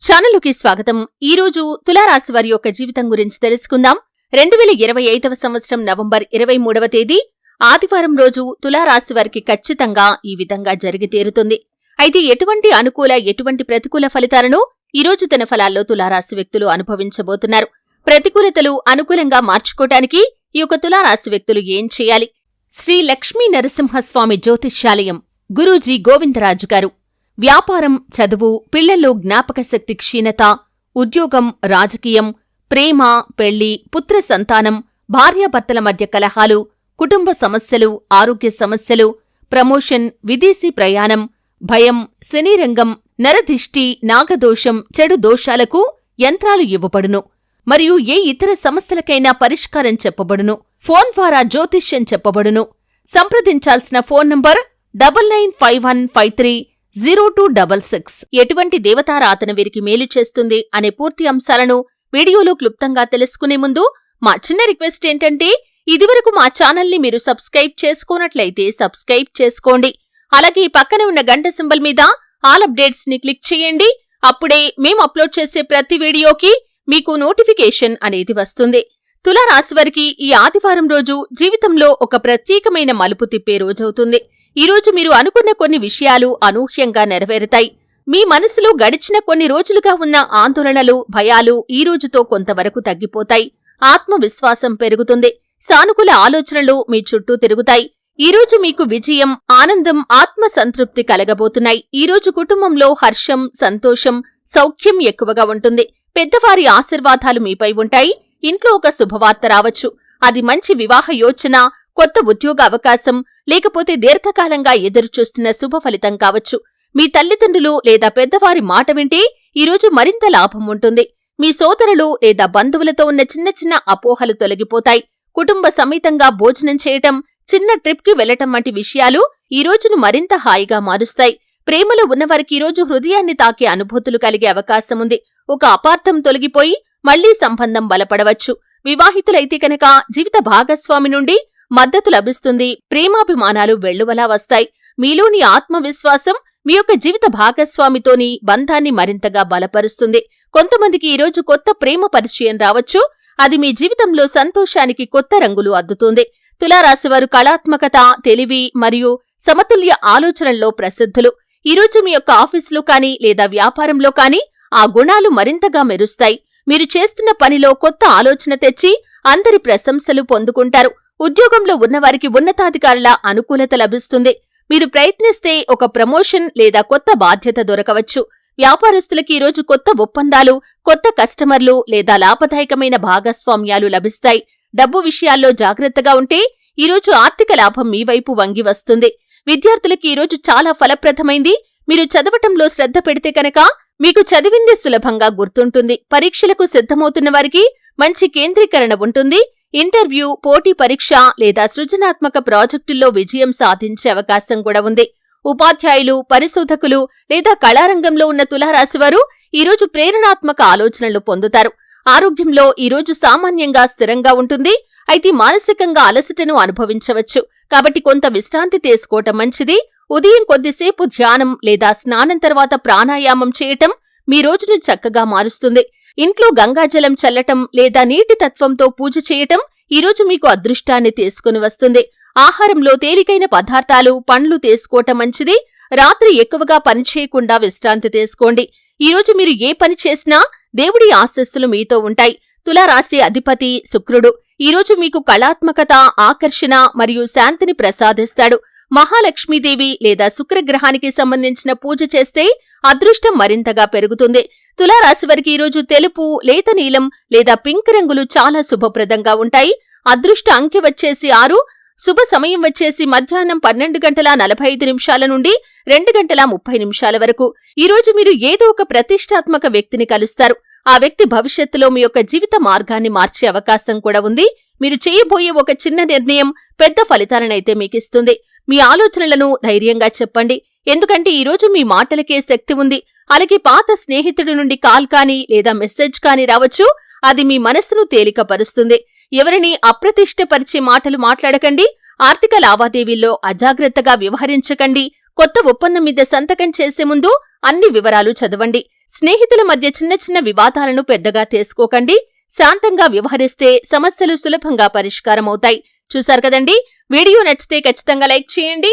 ఛానలుకి స్వాగతం. ఈ రోజు తులారాశి వారి యొక్క జీవితం గురించి తెలుసుకుందాం. రెండు వేల ఇరవై ఐదవ సంవత్సరం నవంబర్ ఇరవై మూడవ తేదీ. ఆదివారం రోజు తులారాశి వారికి ఖచ్చితంగా ఈ విధంగా జరిగి తీరుతుంది. అయితే ఎటువంటి అనుకూల ఎటువంటి ప్రతికూల ఫలితాలను ఈ రోజు తన ఫలాల్లో తులారాశి వ్యక్తులు అనుభవించబోతున్నారు. ప్రతికూలతలు అనుకూలంగా మార్చుకోటానికి ఈ యొక్క తులారాశి వ్యక్తులు ఏం చేయాలి? శ్రీ లక్ష్మీ నరసింహస్వామి జ్యోతిష్యాలయం గురూజీ గోవిందరాజు గారు. వ్యాపారం చదువు పిల్లల్లో జ్ఞాపకశక్తి క్షీణత ఉద్యోగం రాజకీయం ప్రేమ పెళ్ళి పుత్ర సంతానం భార్యాభర్తల మధ్య కలహాలు కుటుంబ సమస్యలు ఆరోగ్య సమస్యలు ప్రమోషన్ విదేశీ ప్రయాణం భయం శనిరంగం నరదిష్టి నాగదోషం చెడు దోషాలకు యంత్రాలు ఇవ్వబడును. మరియు ఏ ఇతర సమస్యలకైనా పరిష్కారం చెప్పబడును. ఫోన్ ద్వారా జ్యోతిష్యం చెప్పబడును. సంప్రదించాల్సిన phone number double nine five one five three zero two double six. ఎటువంటి దేవతారాధన వీరికి మేలు చేస్తుంది అనే పూర్తి అంశాలను వీడియోలో క్లుప్తంగా తెలుసుకునే ముందు మా చిన్న రిక్వెస్ట్ ఏంటంటే ఇదివరకు మా ఛానల్ని మీరు సబ్స్క్రైబ్ చేసుకోనట్లయితే సబ్స్క్రైబ్ చేసుకోండి. అలాగే పక్కన ఉన్న గంట సింబల్ మీద ఆల్ అప్డేట్స్ని క్లిక్ చేయండి. అప్పుడే మేము అప్లోడ్ చేసే ప్రతి వీడియోకి మీకు నోటిఫికేషన్ అనేది వస్తుంది. తులారాశి వారికి ఈ ఆదివారం రోజు జీవితంలో ఒక ప్రత్యేకమైన మలుపు తిప్పే రోజవుతుంది. ఈ రోజు మీరు అనుకున్న కొన్ని విషయాలు అనూహ్యంగా నెరవేరుతాయి. మీ మనసులో గడిచిన కొన్ని రోజులుగా ఉన్న ఆందోళనలు భయాలు ఈ రోజుతో కొంతవరకు తగ్గిపోతాయి. ఆత్మవిశ్వాసం పెరుగుతుంది. సానుకూల ఆలోచనలు మీ చుట్టూ తిరుగుతాయి. ఈ రోజు మీకు విజయం ఆనందం ఆత్మ సంతృప్తి కలగబోతున్నాయి. ఈ రోజు కుటుంబంలో హర్షం సంతోషం సౌఖ్యం ఎక్కువగా ఉంటుంది. పెద్దవారి ఆశీర్వాదాలు మీపై ఉంటాయి. ఇంట్లో ఒక శుభవార్త రావచ్చు. అది మంచి వివాహ యోచన కొత్త ఉద్యోగ అవకాశం లేకపోతే దీర్ఘకాలంగా ఎదురుచూస్తున్న శుభ ఫలితం కావచ్చు. మీ తల్లిదండ్రులు లేదా పెద్దవారి మాట వింటే ఈరోజు మరింత లాభం ఉంటుంది. మీ సోదరులు లేదా బంధువులతో ఉన్న చిన్న చిన్న అపోహలు తొలగిపోతాయి. కుటుంబ సమేతంగా భోజనం చేయటం చిన్న ట్రిప్కి వెళ్ళటం వంటి విషయాలు ఈ రోజును మరింత హాయిగా మారుస్తాయి. ప్రేమలో ఉన్నవారికి ఈరోజు హృదయాన్ని తాకే అనుభూతులు కలిగే అవకాశం ఉంది. ఒక అపార్థం తొలగిపోయి మళ్ళీ సంబంధం బలపడవచ్చు. వివాహితులైతే కనుక జీవిత భాగస్వామి నుండి మద్దతు లభిస్తుంది. ప్రేమాభిమానాలు వెళ్ళువలా వస్తాయి. మీలోని ఆత్మవిశ్వాసం మీ యొక్క జీవిత భాగస్వామితోని బంధాన్ని మరింతగా బలపరుస్తుంది. కొంతమందికి ఈరోజు కొత్త ప్రేమ పరిచయం రావచ్చు. అది మీ జీవితంలో సంతోషానికి కొత్త రంగులు అద్దుతుంది. తులారాశివారు కళాత్మకత తెలివి మరియు సమతుల్య ఆలోచనల్లో ప్రసిద్ధులు. ఈరోజు మీ యొక్క ఆఫీసులో కానీ లేదా వ్యాపారంలో కానీ ఆ గుణాలు మరింతగా మెరుస్తాయి. మీరు చేస్తున్న పనిలో కొత్త ఆలోచన తెచ్చి అందరి ప్రశంసలు పొందుకుంటారు. ఉద్యోగంలో ఉన్నవారికి ఉన్నతాధికారుల అనుకూలత లభిస్తుంది. మీరు ప్రయత్నిస్తే ఒక ప్రమోషన్ లేదా కొత్త బాధ్యత దొరకవచ్చు. వ్యాపారస్తులకి ఈరోజు కొత్త ఒప్పందాలు కొత్త కస్టమర్లు లేదా లాభదాయకమైన భాగస్వామ్యాలు లభిస్తాయి. డబ్బు విషయాల్లో జాగ్రత్తగా ఉంటే ఈరోజు ఆర్థిక లాభం మీ వైపు వంగి వస్తుంది. విద్యార్థులకి ఈరోజు చాలా ఫలప్రదమైంది. మీరు చదవటంలో శ్రద్ధ పెడితే కనుక మీకు చదివింది సులభంగా గుర్తుంటుంది. పరీక్షలకు సిద్ధమవుతున్న వారికి మంచి కేంద్రీకరణ ఉంటుంది. ఇంటర్వ్యూ పోటీ పరీక్ష లేదా సృజనాత్మక ప్రాజెక్టుల్లో విజయం సాధించే అవకాశం కూడా ఉంది. ఉపాధ్యాయులు పరిశోధకులు లేదా కళారంగంలో ఉన్న తులారాశివారు ఈరోజు ప్రేరణాత్మక ఆలోచనలు పొందుతారు. ఆరోగ్యంలో ఈరోజు సామాన్యంగా స్థిరంగా ఉంటుంది. అయితే మానసికంగా అలసటను అనుభవించవచ్చు. కాబట్టి కొంత విశ్రాంతి తీసుకోవటం మంచిది. ఉదయం కొద్దిసేపు ధ్యానం లేదా స్నానం తర్వాత ప్రాణాయామం చేయటం మీ రోజును చక్కగా మారుస్తుంది. ఇంట్లో గంగాజలం చల్లటం లేదా నీటి తత్వంతో పూజ చేయటం ఈరోజు మీకు అదృష్టాన్ని తీసుకుని వస్తుంది. ఆహారంలో తేలికైన పదార్థాలు పండ్లు తీసుకోవటం మంచిది. రాత్రి ఎక్కువగా పనిచేయకుండా విశ్రాంతి తీసుకోండి. ఈరోజు మీరు ఏ పని చేసినా దేవుడి ఆశస్సులు మీతో ఉంటాయి. తులారాశి అధిపతి శుక్రుడు ఈరోజు మీకు కళాత్మకత ఆకర్షణ మరియు శాంతిని ప్రసాదిస్తాడు. మహాలక్ష్మీదేవి లేదా శుక్రగ్రహానికి సంబంధించిన పూజ చేస్తే అదృష్టం మరింతగా పెరుగుతుంది. తులారాశి వారికి ఈరోజు తెలుపు లేత నీలం లేదా పింక్ రంగులు చాలా శుభప్రదంగా ఉంటాయి. అదృష్ట అంకె వచ్చేసి ఆరు శుభ సమయం వచ్చేసి మధ్యాహ్నం పన్నెండు గంటల నలభై ఐదు నిమిషాల నుండి రెండు గంటల ముప్పై నిమిషాల వరకు. ఈరోజు మీరు ఏదో ఒక ప్రతిష్టాత్మక వ్యక్తిని కలుస్తారు. ఆ వ్యక్తి భవిష్యత్తులో మీ యొక్క జీవిత మార్గాన్ని మార్చే అవకాశం కూడా ఉంది. మీరు చేయబోయే ఒక చిన్న నిర్ణయం పెద్ద ఫలితాలనైతే మీకిస్తుంది. మీ ఆలోచనలను ధైర్యంగా చెప్పండి. ఎందుకంటే ఈరోజు మీ మాటలకే శక్తి ఉంది. అలాగే పాత స్నేహితుడి నుండి కాల్ కానీ లేదా మెసేజ్ కానీ రావచ్చు. అది మీ మనస్సును తేలికపరుస్తుంది. ఎవరిని అప్రతిష్టపరిచే మాటలు మాట్లాడకండి. ఆర్థిక లావాదేవీల్లో అజాగ్రత్తగా వ్యవహరించకండి. కొత్త ఒప్పందం మీద సంతకం చేసే ముందు అన్ని వివరాలు చదవండి. స్నేహితుల మధ్య చిన్న చిన్న వివాదాలను పెద్దగా తీసుకోకండి శాంతంగా వ్యవహరిస్తే సమస్యలు సులభంగా పరిష్కారమవుతాయి. చూశారు కదండి? వీడియో నచ్చితే ఖచ్చితంగా లైక్ చేయండి.